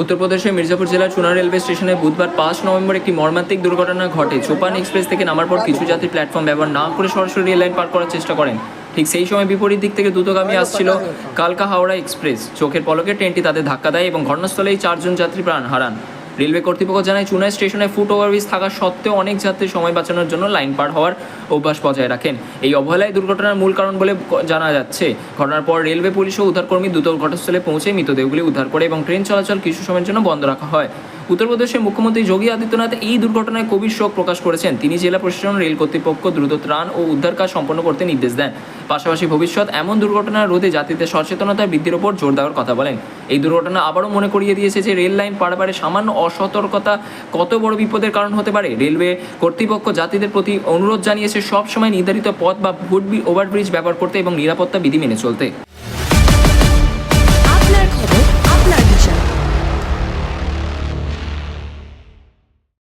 উত্তরপ্রদেশের মির্জাপুর জেলার চুনা রেলওয়ে স্টেশনে বুধবার পাঁচ নভেম্বর একটি মর্মান্তিক দুর্ঘটনা ঘটে। চোপান এক্সপ্রেস থেকে নামার পর কিছু যাত্রী প্ল্যাটফর্ম ব্যবহার না করে সরাসরি রেল লাইন পার করার চেষ্টা করেন। ঠিক সেই সময় বিপরীত দিক থেকে দ্রুতগামী আসছিল কালকা হাওড়া এক্সপ্রেস। চোখের পলকে ট্রেনটি তাদের ধাক্কা দেয় এবং ঘটনাস্থলেই চারজন যাত্রী প্রাণ হারান। রেলওয়ে কর্তৃপক্ষ জানায়, চুনাই স্টেশনে ফুট ওভারব্রিজ থাকা সত্ত্বেও অনেক যাত্রী সময় বাঁচানোর জন্য লাইন পার হওয়ার অভ্যাস বজায় রাখেন। এই অবহেলায় দুর্ঘটনার মূল কারণ বলে জানা যাচ্ছে। ঘটনার পর রেলওয়ে, পুলিশ ও উদ্ধারকর্মী দ্রুত ঘটনাস্থলে পৌঁছে মৃতদেহগুলি উদ্ধার করে এবং ট্রেন চলাচল কিছু সময়ের জন্য বন্ধ রাখা হয়। উত্তরপ্রদেশের মুখ্যমন্ত্রী যোগী আদিত্যনাথ এই দুর্ঘটনায় গভীর শোক প্রকাশ করেছেন। তিনি জেলা প্রশাসন, রেল কর্তৃপক্ষ দ্রুত ত্রাণ ও উদ্ধার কাজ সম্পন্ন করতে নির্দেশ দেন। পাশাপাশি ভবিষ্যৎ এমন দুর্ঘটনা রোধে যাত্রীদের সচেতনতা বৃদ্ধির ওপর জোর দেওয়ার কথা বলেন। এই দুর্ঘটনা আবারও মনে করিয়ে দিয়েছে যে রেল লাইন পারাপারে সামান্য অসতর্কতা কত বড় বিপদের কারণ হতে পারে। রেলওয়ে কর্তৃপক্ষ যাত্রীদের প্রতি অনুরোধ জানিয়েছে, সবসময় নির্ধারিত পথ বা ফুট ওভারব্রিজ ব্যবহার করতে এবং নিরাপত্তা বিধি মেনে চলতে।